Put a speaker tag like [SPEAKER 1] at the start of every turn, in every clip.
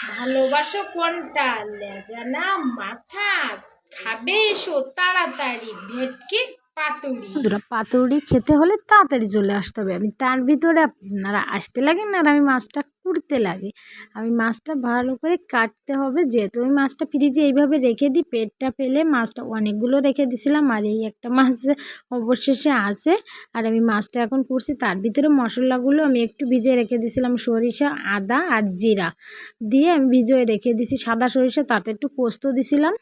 [SPEAKER 1] ভালোবাসো কোনটা? লেজা না মাথা খাবে এসো তাড়াতাড়ি, ভেটকি
[SPEAKER 2] পাতুড়ি পাতুড়ি খেতে হলে তাড়াতাড়ি চলে আসতে হবে। আমি তার ভিতরে আপনারা আসতে লাগেন আর আমি মাছটা কুড়তে লাগে। আমি মাছটা ভালো করে কাটতে হবে যেহেতু আমি মাছটা ফ্রিজে এইভাবে রেখে দিই, পেটটা ফেলে মাছটা অনেকগুলো রেখে দিছিলাম আর এই একটা মাছ অবশেষে আছে। আর আমি মাছটা এখন করছি, তার ভিতরে মশলাগুলো আমি একটু ভিজিয়ে রেখে দিয়েছিলাম সরিষা, আদা আর জিরা। দিয়ে আমি ভিজিয়ে রেখে দিছি, সাদা সরিষা তাতে একটু পোস্ত দিছিলাম।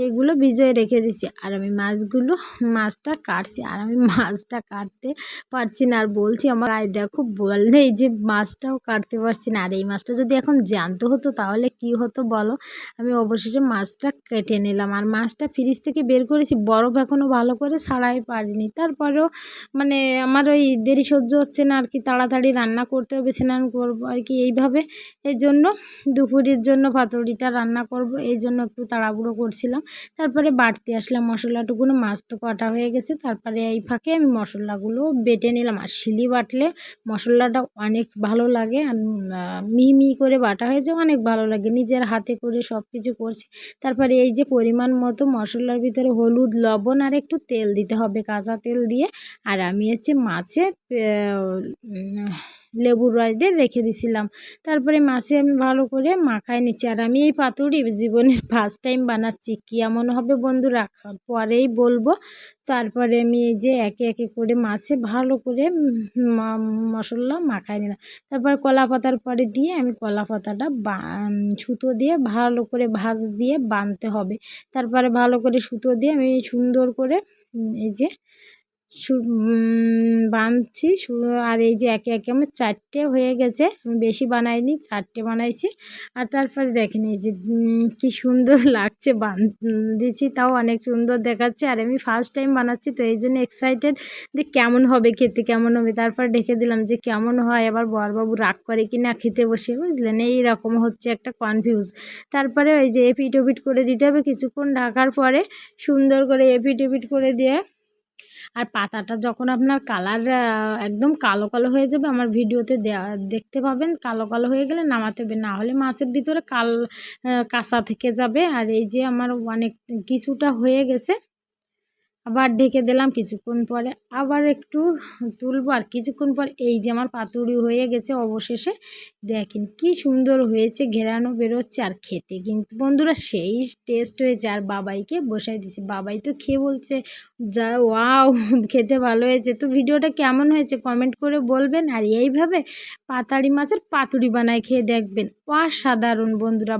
[SPEAKER 2] এগুলো ভিজিয়ে রেখে দিছি। আর আমি মাছগুলো, মাছটা কাটছি। আর আমি মাছটা কাটতে পারছি না। আর বলছি আমার গায়ে, দেখো, বল নেই যে মাছটাও কাটতে পারছি না। আর এই মাছটা যদি এখন জানতে হতো, তাহলে কি হতো বলো? আমি অবশেষে মাছটা কেটে নিলাম। আর মাছটা ফ্রিজ থেকে বের করেছি। বরফ এখনও ভালো করে ছাড়াই পারিনি। তারপরেও মানে আমার ওই দেরি সহ্য হচ্ছে না। আর কি তাড়াতাড়ি রান্না করতে হবে, স্নান করব। আর কি এইভাবে। এই জন্য দুপুরের জন্য পাতুরিটা রান্না করব। এই জন্য একটু তাড়াহুড়ো করছিলাম। তারপরে বাড়তে আসলাম মশলাটুকুনো, মাছ তো কাটা হয়ে গেছে। তারপরে এই ফাঁকে আমি মশলাগুলো বেটে নিলাম। আর শিলি বাটলে মশলাটা অনেক ভালো লাগে আর মিহি করে বাটা হয়েছে অনেক ভালো লাগে। নিজের হাতে করে সব কিছু করছি। তারপরে এই যে পরিমাণ মতো মশলার ভিতরে হলুদ, লবণ আর একটু তেল দিতে হবে, কাঁচা তেল দিয়ে। আর আমি হচ্ছে মাছে লেবুর রস দিয়ে রেখে দিছিলাম। তারপরে মাছে আমি ভালো করে মাখায় নিচ্ছি। আর আমি এই পাতুরি জীবনের ফার্স্ট টাইম বানাচ্ছি। কেমন হবে বন্ধুরা? পরেই বলব। তারপরে আমি এই যে একে একে করে মাছে ভালো করে মশলা মাখায় নিলাম। তারপর কলা পাতার পরে দিয়ে আমি কলা পাতাটা সুতো দিয়ে ভালো করে ভাজ দিয়ে বাঁধতে হবে। তারপরে ভালো করে সুতো দিয়ে আমি সুন্দর করে এই যে বাঁধছি আর এই যে একে একে আমার চারটে হয়ে গেছে। আমি বেশি বানাইনি, চারটে বানাইছি। আর তারপরে দেখেন এই যে কি সুন্দর লাগছে বান দিয়েছি তাও অনেক সুন্দর দেখাচ্ছে। আর আমি ফার্স্ট টাইম বানাচ্ছি, তো এই জন্য এক্সাইটেড যে কেমন হবে, খেতে কেমন হবে। তারপর ডেকে দিলাম যে কেমন হয়। আবার বরবাবু রাগ করে কি না খেতে বসে, বুঝলেন? এইরকম হচ্ছে একটা কনফিউজ তারপরে ওই যে এপিট ওপিট করে দিতে হবে। কিছুক্ষণ ঢাকার পরে সুন্দর করে এপিট এপিট করে দিয়ে আর পাতাটা যখন আপনার কালার একদম কালো কালো হয়ে যাবে, আমার ভিডিওতে দেখতে পাবেন। কালো কালো হয়ে গেলে নামাতে হবে। না হলে মাছের ভিতরে কাল কাঁচা থেকে যাবে। আর এই যে আমার অনেক কিছুটা হয়ে গেছে। আবার ঢেকে দিলাম কিছুক্ষণ পরে। আবার একটু তুলবো। আর কিছুক্ষণ পর এই যে আমার পাতুরি হয়ে গেছে অবশেষে। দেখেন কি সুন্দর হয়েছে, ঘেরানো বেরোচ্ছে আর খেতে। কিন্তু বন্ধুরা, সেই টেস্ট হয়েছে আর বাবাইকে বসাই দিছে বাবাই তো খেয়ে বলছে, যা, ওয়াও, খেতে ভালো হয়েছে। তো ভিডিওটা কেমন হয়েছে কমেন্ট করে বলবেন। আর এইভাবে পাতাড়ি মাছের পাতুরি বানায় খেয়ে দেখবেন। অসাধারণ বন্ধুরা।